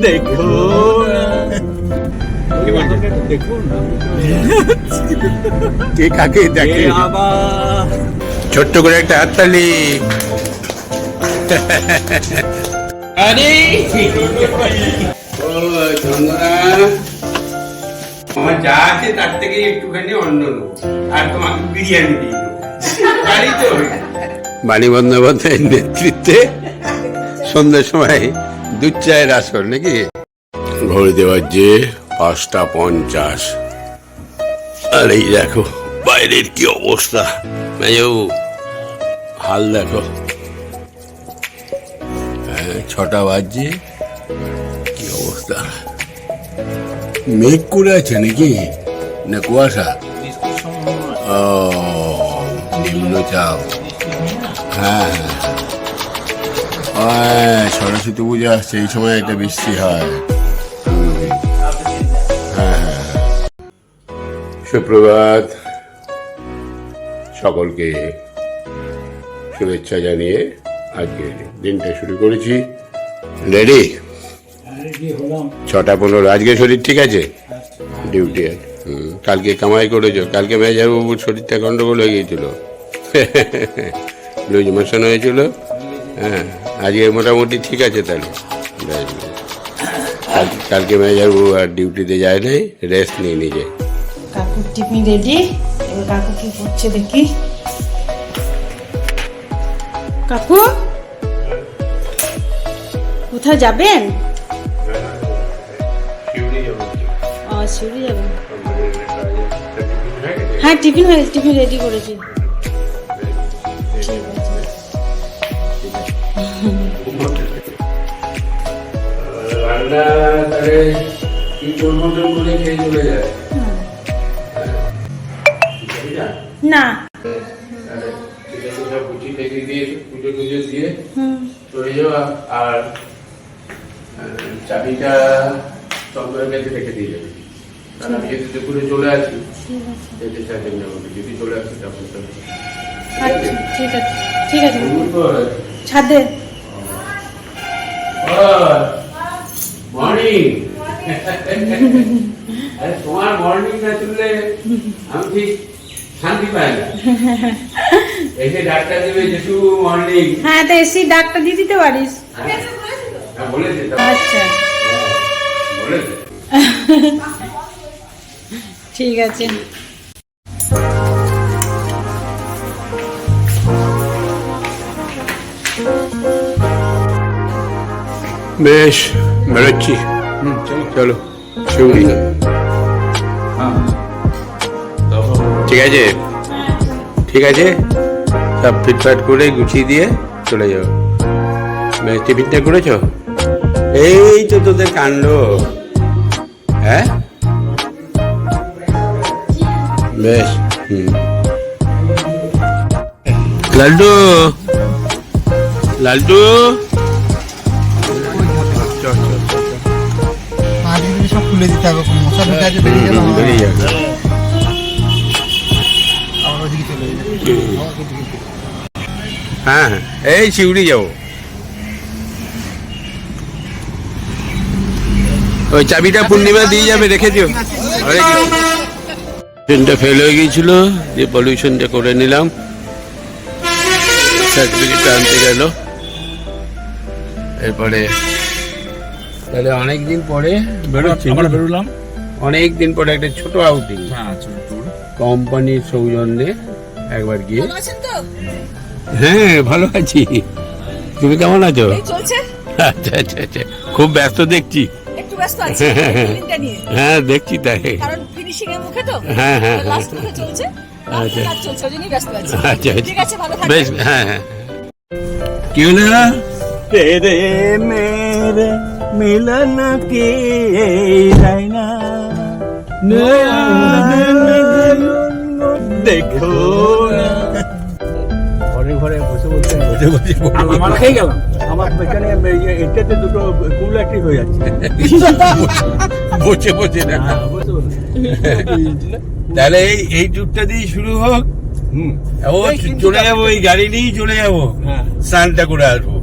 দেখো কি কাকে দেখে? ছোট্ট করে একটা হাততালি আরে! আমার যা আছে তার থেকে একটুখানি অন্য নেব আর তোমাকে বিরিয়ানি দিয়ে দেবো। জানি তো বাণী বন্দ্যোপাধ্যায়ের নেতৃত্বে সন্ধ্যার সময় দুধ চায়ের আসর নাকি? ঘড়ি দেওয়ার যে পাঁচটা পঞ্চাশ। আর এই দেখো বাইরের কি অবস্থা? হাল দেখো। হ্যাঁ, ছটা বাজছে। কি অবস্থা? মেঘ করে আছে নাকি? না কুয়াশা? ও নিম্নচাপ। হ্যাঁ হ্যাঁ। সরস্বতী পুজো আসছে, এই সময় একটা বৃষ্টি হয়। হ্যাঁ হ্যাঁ। সুপ্রভাত। সকলকে শুভেচ্ছা জানিয়ে আজকে দিনটা শুরু করেছি। রেডি ছটা পনেরো। আজকে শরীর ঠিক আছে? ডিউটি আছে। কালকে কামাই করেছ? কালকে মেজারবাবুর শরীরটা গন্ডগোল হয়ে গিয়েছিল। লুজ মোশন হয়েছিল? হ্যাঁ আজকে মোটামুটি ঠিক আছে তাহলে। বেশ, বেশ। কাল- আর ডিউটিতে যায় নাই রেস্ট নিয়ে নিজে কাকুর টিফিন রেডি এবার কাকু কি করছে দেখি। কাকু? কোথায় যাবেন? শিউরি যাবেন। হ্যাঁ টিফিন হয়ে গেছে টিফিন রেডি করেছি। রান্না তাহলে কি করব তো করে খেয়ে চলে যায়। না। তাহলে সেটা তো সব গুছিয়ে রেখে দিয়ে পুজো টুজো দিয়ে চলে যাওয়া আর চাবিটা চন্দ্রের কাছে রেখে দিয়ে যাবে। কারণ আমি যদি দুপুরে চলে আসি যেতে না যদি চলে আসি তখন আচ্ছা ঠিক আছে ঠিক আছে। ছাদে। মর্নিং তোমার মর্নিং না শুনলে আমি ঠিক শান্তি পাই না। এসে ডাক্তার দেবে যেটু মর্নিং হ্যাঁ তো এসি ডাকটা দিয়ে দিতে পারিস। বলেছে তো? আচ্ছা। হ্যাঁ, বলেছে। ঠিক আছে। বেশ। বেরোচ্ছি চলো শিউরি ঠিক আছে? ঠিক আছে? সব ফিটফাট করে গুছিয়ে দিয়ে চলে যাও। টিফিনটা করেছ? এই তো তোদের কাণ্ড। হ্যাঁ? বেশ হুম। লাল্টু? লাল্টু? খুলে দিতে হবে মশা ঢুকে আছে বেরিয়ে গেল বেরিয়ে যাবে। আবার ওদিকে চলে যাবে। হ্যাঁ হ্যাঁ। এই শিউড়ি যাব ওই চাবিটা পূর্ণিমা দিয়ে যাবে রেখে দিও। ট্রেনটা ফেল হয়ে গিয়েছিল যে পলিউশনটা করে নিলাম। সার্টিফিকেটটা আনতে গেল। এরপরে তাহলে অনেক দিন পরে বেরোচ্ছি আমরা বেরোলাম অনেক দিন পরে একটা ছোট আউটিং হ্যাঁ চলো tour। কোম্পানির সৌজন্যে একবার গিয়ে হ্যাঁ ভালো আছি তুমি কেমন আছো চলছে আচ্ছা আচ্ছা আচ্ছা খুব ব্যস্ত দেখছি একটু ব্যস্ত আছি ফিল্মটা নিয়ে হ্যাঁ দেখছি তাই কারণ ফিনিশিং এর মুখে তো হ্যাঁ, হ্যাঁ, লাস্ট মুখে চলছে আচ্ছা। কাজ চলছে ওই জন্যই ব্যস্ত আছি আচ্ছা আচ্ছা ঠিক আছে ভালো বেশ থাকবেন হ্যাঁ হ্যাঁ কি হলো तेरे मेरे মিলন কে দুটো হয়ে যাচ্ছে। তাহলে এই টুকটা দিয়ে শুরু হোক। চলে যাব এই গাড়ি নিয়েই চলে যাব। স্নানটা করে আসব।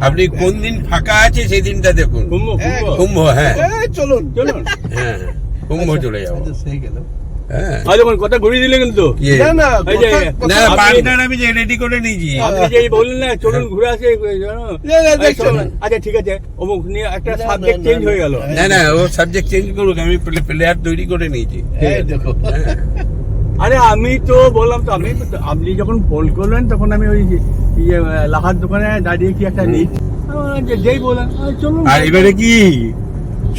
আপনি কোন দিন ফাঁকা আছে সেই দিনটা দেখুন। কুম্ভ কুম্ভ। কুম্ভ হ্যাঁ। চলুন। চলুন। হ্যাঁ কুম্ভ চলে যাব। হ্যাঁ। কথা ঘুরিয়ে দিলে কিন্তু। না না এই যে- কথা- না কথা- পার্টনার আমি যে রেডি করে নিয়েছি। আপনি যে বললেন না চলুন ঘুরে আসে। না। আচ্ছা ঠিক আছে। অমুক নিয়ে একটা সাবজেক্ট চেঞ্জ হয়ে গেল। না। না না ও সাবজেক্ট চেঞ্জ করুক আমি প্লেয়ার তৈরি করে নিয়েছি। দেখো। হ্যাঁ। আরে আমি তো বললাম তো আমি আপনি যখন ফোন করলেন তখন আমি ওই ইয়ে লাহার দোকানে দাঁড়িয়ে কি একটা বললাম যে যেই বললেন আরে চলুন। আর এবারে কি?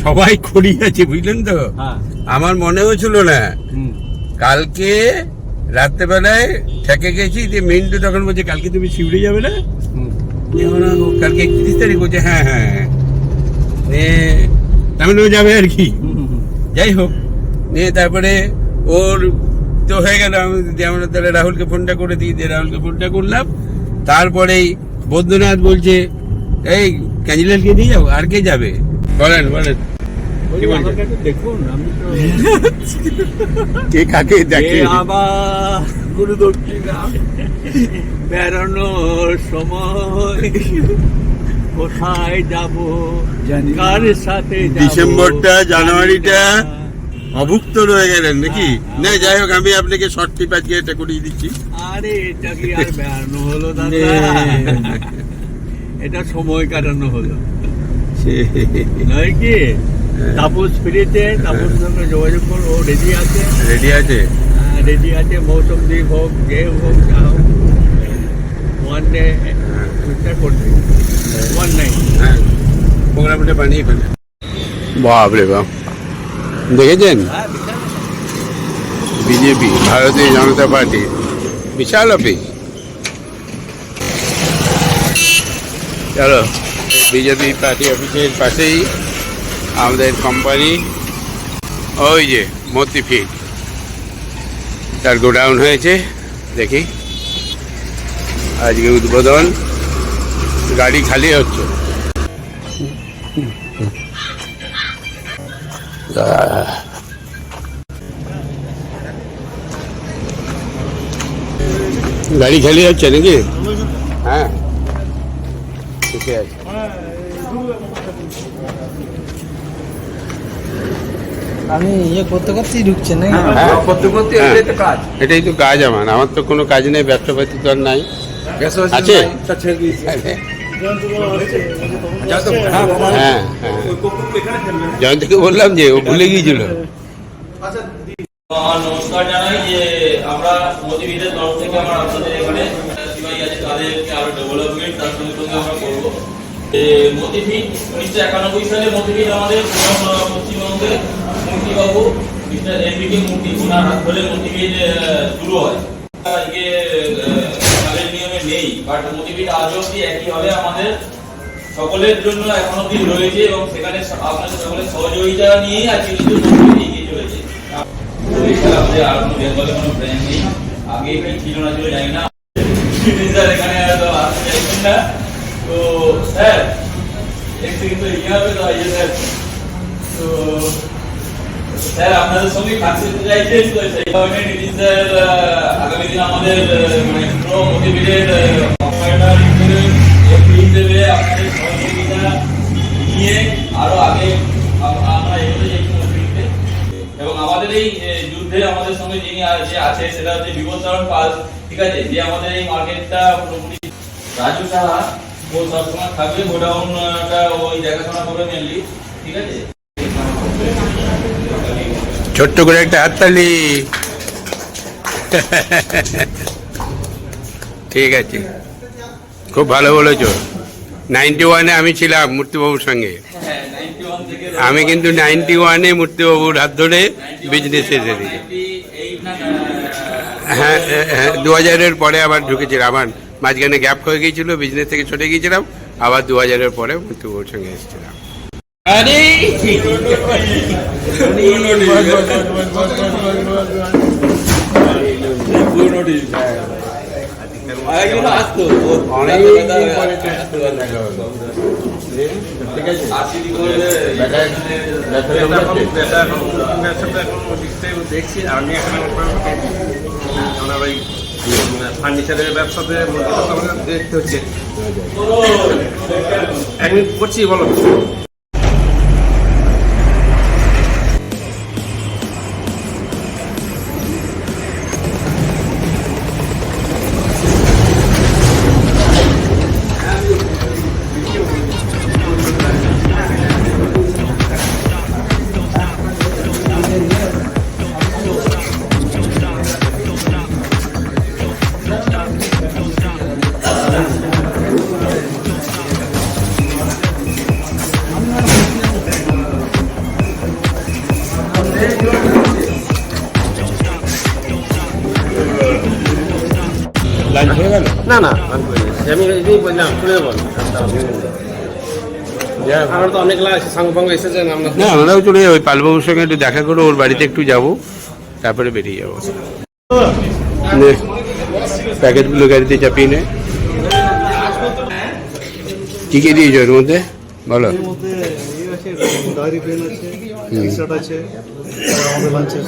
সবাই আছে বুঝলেন তো? হ্যাঁ। আমার মনেও ছিল না কালকে রাত্রেবেলায় ঠেকে গেছি যে মিন্টু তখন বলছে কালকে তুমি শিউড়ে যাবে না? বললাম, কালকে একত্রিশ তারিখ বলছে হ্যাঁ হ্যাঁ হ্যাঁ। তামিলনাড়ু যাবে আর কি। যাই হোক নিয়ে তারপরে ওর তো হয়ে গেল আমি দিয়ে আমরা তাহলে রাহুলকে ফোনটা করে দিই দিয়ে রাহুলকে ফোনটা করলাম। তারপরেই বৈদ্যনাথ বলছে এই ক্যাঞ্জিলালকে নিয়ে যাব আর কে যাবে? বলেন বলেন। ওই কি বলছেন? আমাকে একটু দেখুন আমি কে কাকে দেখে? আবার গুরু দক্ষিণা বেড়ানোর সময়। কোথায় যাব? কার সাথে ডিসেম্বরটা, জানুয়ারিটা। অভুক্ত রয়ে গেলেন নাকি? না যাই হোক আমি আপনাকে শর্ট টিপ আজকে এটা করিয়ে দিচ্ছি। আরে এটা কি আর বেড়ানো হলো দাদা? এটা সময় কাটানো হলো। নয় কি? তাপস ফিরেছে তাপসের সঙ্গে যোগাযোগ করো ও রেডি আছে? রেডি আছে। রেডি আছে মৌসুম দ্বীপ হোক যে হোক যা হোক। ওয়ান ডে চেষ্টা করবে। ওয়ান নাইট হ্যাঁ। প্রোগ্রামটা বানিয়ে ফেলে। বাপ রে বাপ। দেখেছেন? BJP, Bharatiya Janata party. বিশাল অফিস। চলো বিজেপি পার্টি অফিসের পাশেই আমাদের কোম্পানি ওই যে মতি ফিট তার গোডাউন হয়েছে, দেখি। আজকে উদ্বোধন, গাড়ি খালি হচ্ছে। গাড়ি খালি হচ্ছে নাকি? হ্যাঁ। ঠিকই আছে। আমি ইয়ে করতে করতেই ঢুকছে না? হ্যাঁ এটাই তো কাজ। আমার। আমার তো কোনো কাজ নেই ব্যবসা পাতি তো আর নাই। আছে? হ্যাঁ হ্যাঁ। জয়ন্তকে বললাম যে ও ভুলে গিয়েছিল নমস্কার জানাই যে আমরা মোদিবিদের তরফ থেকে আমরা আপনাদের এখানে তাদেরকে আরও ডেভেলপমেন্ট তার সঙ্গে সঙ্গে আমরা করব উনিশশো একানব্বই সালে আমাদের পশ্চিমবঙ্গে মূর্তিবাবু মিস্টার এনবিকে মূর্তি ওনার হাত ধরে মোদিফিট শুরু হয় আজকে আগের নিয়মে নেই। বাট মোদিফিট আজ অব্দি একইভাবে আমাদের সকলের জন্য এখন অব্দি রয়েছে এবং সেখানে আপনাদের সকলের সহযোগিতা নিয়েই আজকে কিন্তু এগিয়ে আর কোনো বেঙ্গলে কোনো ব্র্যান্ড নেই। আগে কি ছিল না ছিল জানি না। স্যার এখানে তো স্যার এক সেকেন্ড তো ইয়ে হবে তো স্যার। তো স্যার, আপনাদের সঙ্গে কাজ করতে চাইছেন তো সেই কারণে নিতিন স্যার আগামী দিন আমাদের মানে প্রো মোটিভেটেড অপারেটর হিসেবে এমপি হিসেবে আপনাদের সহযোগিতা নিয়ে আরও আগে আমরা এগোতে চাইছি মোটিভেটে এবং আমাদের এই যুদ্ধে আমাদের সঙ্গে যিনি যে আছে, সেটা হচ্ছে বিপদচরণ পাল। ঠিক আছে? যে আমাদের এই মার্কেটটা পুরোপুরি রাজু সাহা ও সবসময় থাকবে। গোডাউনটা ওই দেখাশোনা করবে মেনলি ঠিক আছে? ছোট্ট করে একটা হাততালি ঠিক আছে। খুব ভালো বলেছ। নাইনটি ওয়ানে আমি ছিলাম মূর্তিবাবুর সঙ্গে। আমি কিন্তু নাইনটি ওয়ানে মূর্তিবাবুর হাত ধরে বিজনেস এসেছি। হ্যাঁ হ্যাঁ দু হাজারের পরে আবার ঢুকেছিলাম। আমার মাঝখানে গ্যাপ হয়ে গিয়েছিল বিজনেস থেকে ছুটে গিয়েছিলাম। আবার দু হাজারের পরে মূর্তিবাবুর সঙ্গে এসেছিলাম। আরে দেখছি আমি এখন ওনার ওই ফার্নিচারের ব্যবসাতে দেখতে হচ্ছে এক করছি বলো। লাঞ্চ হয়ে গেল? না না আমি বললাম শুনে বল আমরা তো অনেক লাগ সঙ্গে সঙ্গে এসেছেন না আমরাও চলে যাব। পালবাবুর সঙ্গে একটু দেখা করে ওর বাড়িতে একটু যাব। তারপরে বেরিয়ে যাব। প্যাকেটগুলো গাড়িতে চাপিয়ে নে। কি কি দিয়েছ ওর মধ্যে? বলো। ডায়েরি পেন আছে টি শার্ট আছে আমাদের লাঞ্চের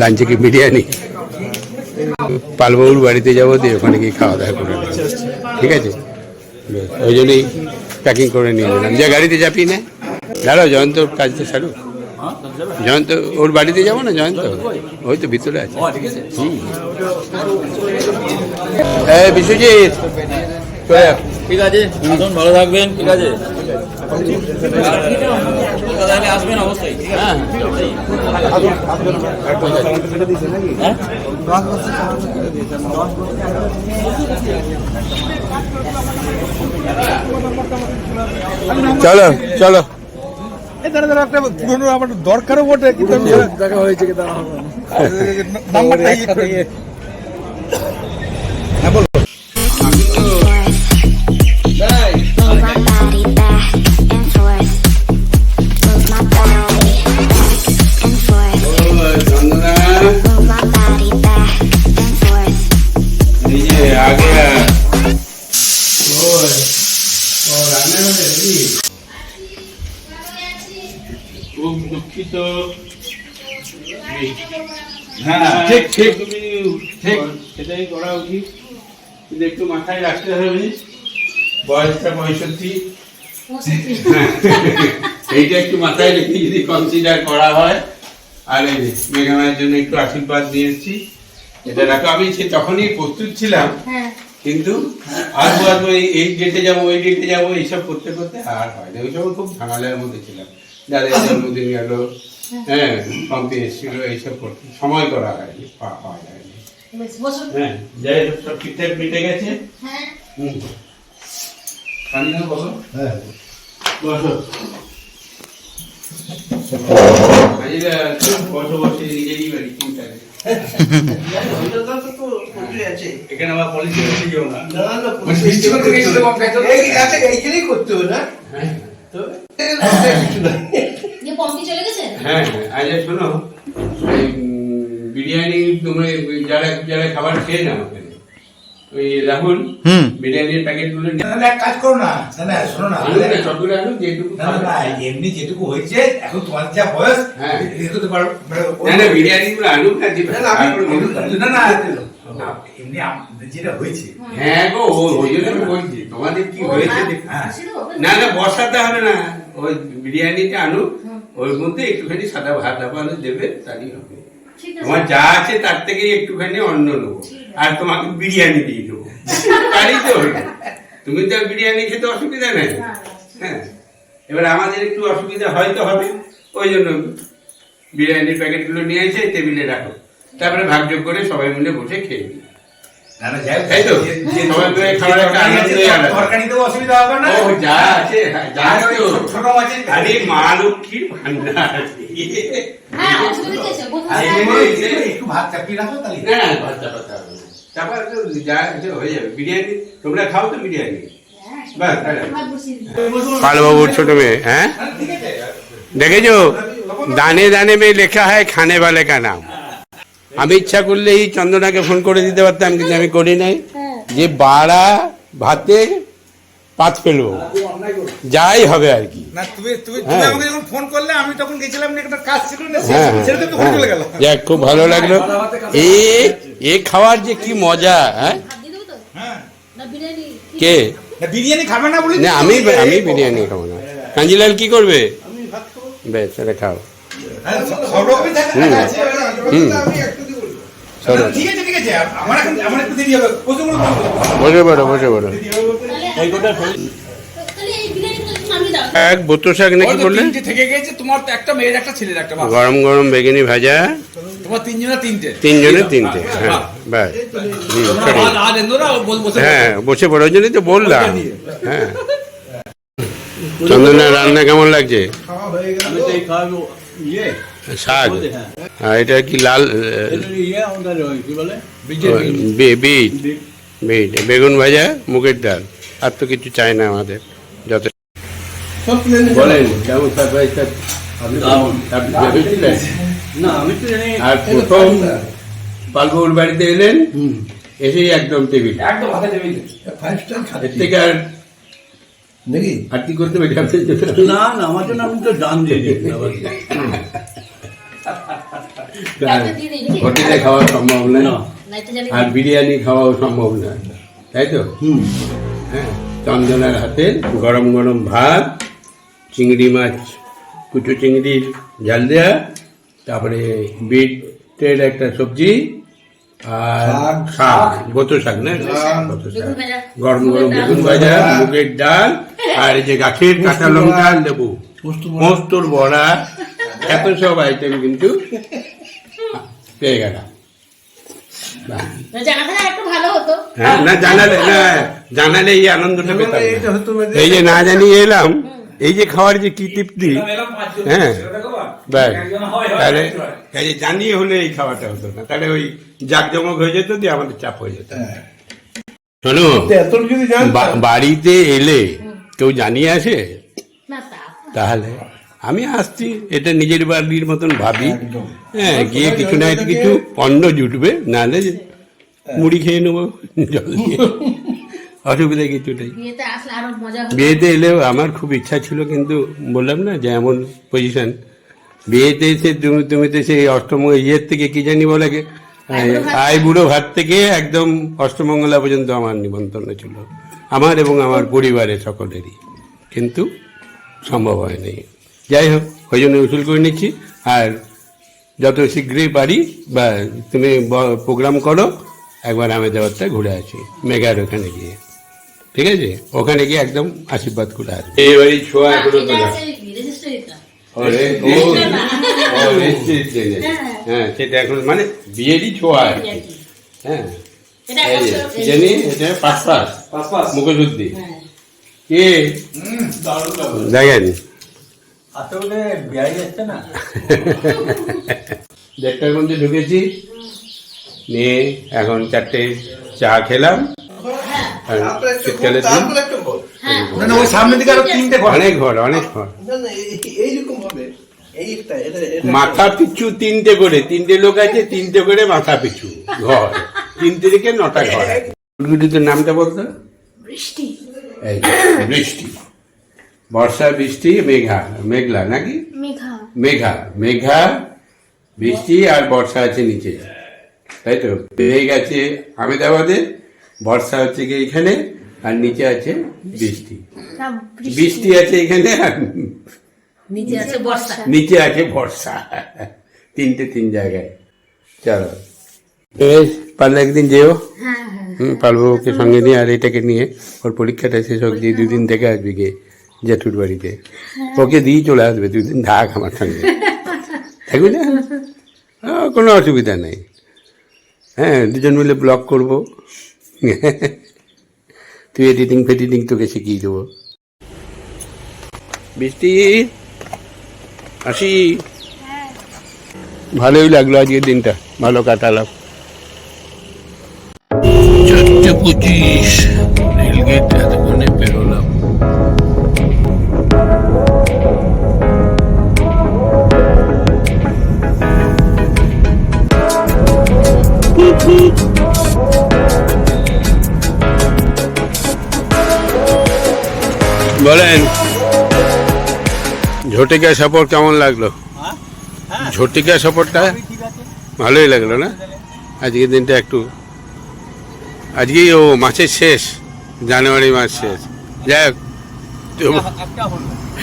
লাঞ্চে কি বিরিয়ানি? পালবাবুর বাড়িতে যাব দিয়ে ওখানে গিয়ে খাওয়া দাওয়া করে ঠিক আছে? বেশ, ওই জন্যই প্যাকিং করে নিয়ে নিলাম যে গাড়িতে চাপিয়ে নে। দাঁড়াও জয়ন্ত কাজটা সারুক। জয়ন্ত ওর বাড়িতে যাব না জয়ন্ত? ওই তো ভিতরে আছে। হুম। বিশ্বজিৎ। ঠিক আছে? আসুন ভালো থাকবেন ঠিক আছে? আসবেন অবশ্যই। হ্যাঁ? চলো চলো। দাঁড়া দাঁড়া একটা পুরনো আমার দরকারও বটে কিন্তু দেখা হয়েছে কি দাঁড়া নাম্বারটা হ্যাঁ ঠিক। ঠিক। ঠিক সেটাই করা উচিত। কিন্তু একটু মাথায় রাখতে হবে বয়সটা পঁয়ষট্টি। হ্যাঁ, এইটা একটু মাথায় রেখে যদি কনসিডার করা হয় আর এই মেঘামায়ের জন্য একটু আশীর্বাদ নিয়ে এসেছি। এটা রাখো আমি সে তখনই প্রস্তুত ছিলাম। কিন্তু আসব আসব এই- এই ডেটে যাব ওই ডেটে যাব এইসব করতে করতে আর হয় না। ওই সময় খুব ঝামেলার মধ্যে ছিলাম। যাদের জন্মদিন গেল হ্যাঁ কমতে এসেছিল এইসব করতে। সময় করা হয়নি পাওয়া যায়নি। হ্যাঁ যাই সব ঠিকঠাক মিটে গেছে। হুম। পানি হ্যাঁ। বসো। আজিরা বসো বসে নিজেরই বাড়ি চিন্তা নেই এখানে পলিসি করতে যেও না। হ্যাঁ হ্যাঁ আজ শোনো বিরিয়ানি তোমরা যারা যারা খাবার খেয়ে নাও ওই রাহুল বিরিয়ানির প্যাকেটগুলো তাহলে এক কাজ করো না না না শোনো না সবগুলো আনো যেটুকু না না না এমনি যেটুকু হয়েছে এখন তোমার যা বয়স হ্যাঁ। রেখে পারো মানে না না বিরিয়ানি গুলো আনুক না যে না, না, আমি- তারপরে- না না না, এমনি যেটা হয়েছে। হ্যাঁ গো ওই জন্য আমি বলছি তোমাদের কি হয়েছে হ্যাঁ না না বসাতে হবে না ওই বিরিয়ানিটা আনুক ওর মধ্যে একটুখানি সাদা ভাত আলু দেবে তাই হবে। তোমার যা আছে তার থেকে একটুখানি অন্ন নেব। আর তোমাকে বিরিয়ানি দিয়ে দেবো। তারই তো তুমি তো বিরিয়ানি খেতে অসুবিধা নেই। হ্যাঁ। এবার আমাদের একটু অসুবিধা হয়তো হবে। ওই জন্য বিরিয়ানির প্যাকেটগুলো নিয়ে এসে টেবিলে রাখো। তারপরে ভাগযোগ করে সবাই মিলে বসে খেয়ে নিই। না না যাই হোক, তাই তো? যে- যে- সবাই মিলে যে খাওয়ার একটা তরকারি আছে, আনন্দই আলাদা। তরকারি তো অসুবিধা হবে না ও যা আছে হ্যাঁ, যা আর আছে ওই ও। ছোট মাছের আরে মা লক্ষ্মীর ভান্ডার আর এমনি একটু- একটু ভাত চাপিয়ে রাখো তাহলে না না ভাত চাপাতে হবে না। চাপা তো যা আছে হয়ে যাবে বিরিয়ানি তোমরা খাও তো বিরিয়ানি বাস পালবাবুর ছোট মেয়ে হ্যাঁ দেখেছো দানে দানে মে লেখা হয় খানে वाले का নাম আমি ইচ্ছা করলে এই চন্দনাকে ফোন করে দিতে পারতাম কিন্তু আমি করি নাই। যে বাড়া ভাতে পাত ফেলব। যাই হবে আর কি। হ্যাঁ। আমাকে যখন ফোন করলে আমি তখন গেছিলাম না একটা কাজ ছিল না হ্যাঁ। সেটা তো ফোন চলে গেল। যাক খুব ভালো লাগল। এই এ খাওয়ার যে কি মজা হ্যাঁ? হ্যাঁ। কে? না, বিরিয়ানি খাবে না বলে না আমি আমি বিরিয়ানি খাব না। কাঞ্জিলাল কি করবে? বেশ তাহলে খাও। হ্যাঁ, হুম। হুম। বসে পড়ো বসে পড়ো। এক বোতো শাক নাকি বললে? থেকে গেছে তোমার তো একটা মেয়ের একটা ছেলের একটা গরম গরম বেগুনি ভাজা। তোমার তিনজনের তিনটে। তিনজনে তিনটে হ্যাঁ বসে হ্যাঁ বসে পড়ো ওই জন্যই তো বললাম। হ্যাঁ। চন্দনা রান্না কেমন লাগছে? আমি তো এই খাওয়াবো। ইয়ে। শাক। হ্যাঁ। আর এটা কি লাল ইয়ে বিট বিট বেগুন ভাজা মুগের ডাল। আর তো কিছু চাই না আমাদের। যত বলেন কেমন আমি আর প্রথম পালবুর বাড়িতে এলেন? এসেই একদম টেবিল থেকে আর নাকি? আর কি করতে পারি না না আমার জন্য আপনি তো দাম দিয়ে দিন আবার। হোটেলে খাওয়া সম্ভব নয় না। আর বিরিয়ানি খাওয়াও সম্ভব নয় তাই তো? হ্যাঁ চন্দনার হাতে গরম গরম ভাত চিংড়ি মাছ কুচু চিংড়ির ঝাল দেওয়া তারপরে বিটের একটা সবজি আর শাক। গোতো শাক না? গোতো শাক। গরম গরম বেগুন ভাজা। মুগের ডাল আর এই যে গাছের কাঁচা লঙ্কা লেবু। পোস্তর বড়া। এত সব আইটেম কিন্তু পেয়ে গেলাম বাহ। একটু ভালো হতো। হ্যাঁ, না জানালে না জানালে এই আনন্দটা পেতাম না। এই যে না জানিয়ে এলাম এই যে খাওয়ার যে কি তৃপ্তি হ্যাঁ ব্যাস। তাহলে এই যে জানিয়ে হলে এই খাওয়াটা হতো না। তাহলে ওই জাকজমক হয়ে যেত দিয়ে আমাদের চাপ হয়ে যেত। শোনো বা- বাড়িতে এলে কেউ জানিয়ে আসে? না তা তাহলে আমি আসছি এটা নিজের বাড়ির মতন ভাবি। হ্যাঁ গিয়ে কিছু না কিছু অন্ন জুটবে নাহলে মুড়ি খেয়ে নেব জল দিয়ে। অসুবিধা কিছু নেই বিয়েতে আসলে আরও মজা হতো বিয়েতে এলেও আমার খুব ইচ্ছা ছিল কিন্তু বললাম না যে এমন পজিশন বিয়েতে এসে তুমি তুমি তো সেই অষ্টম ইয়ের থেকে কি জানি বলে আই বুড়ো ভাত থেকে একদম অষ্টমঙ্গলা পর্যন্ত আমার নিমন্ত্রণ ছিল। আমার এবং আমার পরিবারের সকলেরই। কিন্তু সম্ভব হয়নি। যাই হোক ওই জন্য উসুল করে নিচ্ছি। আর যত শীঘ্রই পারি বা তুমি প্রোগ্রাম করো একবার আমি দেওয়ারটা ঘুরে আসি মেঘার ওখানে গিয়ে। ঠিক আছে? ওখানে গিয়ে একদম আশীর্বাদ করে আসবে। এই বাড়ি ছোঁয়া এখনও তো না ও, নিশ্চিত জেনে। হ্যাঁ সেটা এখন মানে বিয়েরই ছোঁয়া আর কি। হ্যাঁ। জেনি এটা পাঁচ পাঁচ। মুখশুদ্ধি। কে? দেখেন আসলে বিয়াই যাচ্ছে না দেড়টার মধ্যে ঢুকেছি। নিয়ে এখন চারটে চা খেলাম। দিকে আরও তিনটে ঘর। অনেক ঘর অনেক ঘর। মাথা পিছু তিনটে করে তিনটে লোক আছে তিনটে করে মাথা পিছু ঘর। তিনটে থেকে নটা ঘর নামটা বলতো? বৃষ্টি। বৃষ্টি। বর্ষা বৃষ্টি মেঘা। মেঘলা নাকি? মেঘা। মেঘা। মেঘা বৃষ্টি আর বর্ষা আছে নিচে। তাই তো? মেঘ আছে আমেদাবাদে বর্ষা হচ্ছে কি এখানে আর নিচে আছে বৃষ্টি। বৃষ্টি। আছে এখানে আর নিচে আছে বর্ষা। নিচে আছে বর্ষা। তিনটে তিন জায়গায়। চলো। বেশ পারলে একদিন যেও। হ্যাঁ হ্যাঁ। হুম পারবকে সঙ্গে নিয়ে আর এটাকে নিয়ে। ওর পরীক্ষাটা শেষ হোক দিয়ে দুদিন থেকে আসবে গিয়ে। জেঠুর বাড়িতে। ওকে দিয়ে চলে আসবে দুদিন ঢাক আমার সঙ্গে। থাকবি না? কোনো অসুবিধা নেই। হ্যাঁ দুজন মিলে ব্লগ করব। তুই এডিটিং ফেডিটিং তোকে শিখিয়ে দেবো। বৃষ্টি আসি ভালোই লাগল আজকের দিনটা। ভালো কাটালাম। চারটে পঁচিশ রেলগেট বলেন ঝটিকা সফর কেমন লাগল? হ্যাঁ? হ্যাঁ। ঝটিকা সফরটা ভালোই লাগল না? আজকের দিনটা একটু আজকেই ও মাসের শেষ জানুয়ারি মাস শেষ। যাই হোক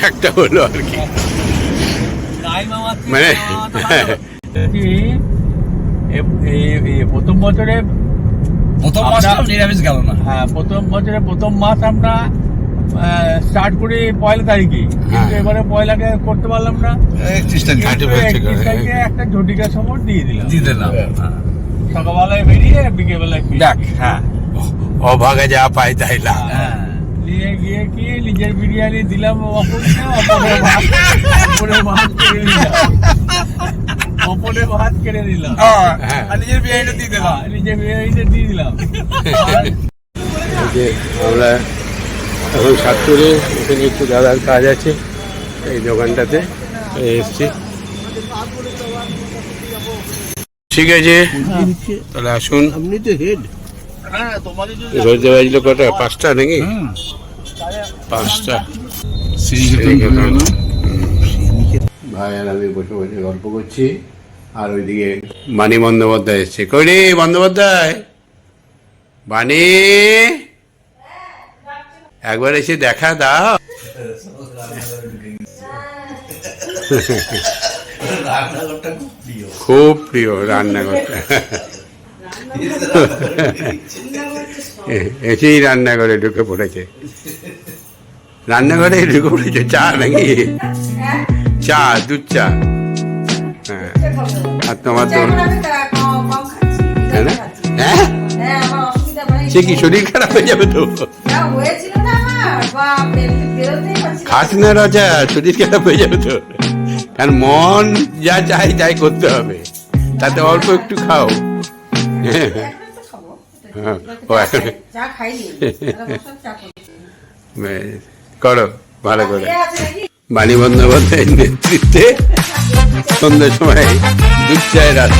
একটা হলো। আর কি। মানে প্রথম বছরে প্রথম মাসটা নিরামিষ গেল না। হ্যাঁ প্রথম বছরে প্রথম মাস আমরা স্টার্ট করি পয়লা তারিখে। কিন্তু এবারে পয়লাকে করতে পারলাম না। খ্রিস্টান ঘাটে কিন্তু বসে 31 করে। তারিখে একটা ঝটিকা সফর দিয়ে দিলাম। দিয়ে দিলাম সকালবেলায় বেরিয়ে বিকেলবেলায় দেখ হ্যাঁ। অভাগে যা পাই তাই লাভ হ্যাঁ। নিয়ে গিয়ে কি নিজের বিরিয়ানি দিলাম অপরকে অপরে ভাত কেড়ে দিলাম অপরে ভাত কেড়ে দিলাম হ্যাঁ। আর নিজের বিরিয়ানিটা দিয়ে দিলাম। হ্যাঁ, নিজের বিরিয়ানিটা দিয়ে দিলাম। আমরা এখন সাতপুরে এখানে একটু দাদার কাজ আছে, এই দোকানটাতে এসছি। ঠিক আছে, তাহলে আসুন। আপনি তো হেড রোজ বাজলো কটা? পাঁচটা নাকি? পাঁচটা। ভাই আর আমি বসে বসে গল্প করছি। আর ওইদিকে বাণী বন্দ্যোপাধ্যায় এসছে। কই রে বন্দ্যোপাধ্যায়? বাণী একবার এসে দেখা দাও। খুব প্রিয় রান্নাঘরটা। এসেই রান্নাঘরে ঢুকে পড়েছে। রান্নাঘরে ঢুকে পড়েছে চা নাকি? চা দুধ চা। হ্যাঁ। আর তোমার তো হ্যাঁ হ্যাঁ? সে কি শরীর খারাপ হয়ে যাবে তো? খাস রাজা শরীর খারাপ হয়ে যাবে তো? কারণ মন যা চাই তাই করতে হবে। তাতে অল্প একটু খাও। হ্যাঁ। হ্যাঁ, করো ভালো করে। বাণী বন্দ্যোপাধ্যায়ের নেতৃত্বে সন্ধ্যার সময় দুধ চায় রাত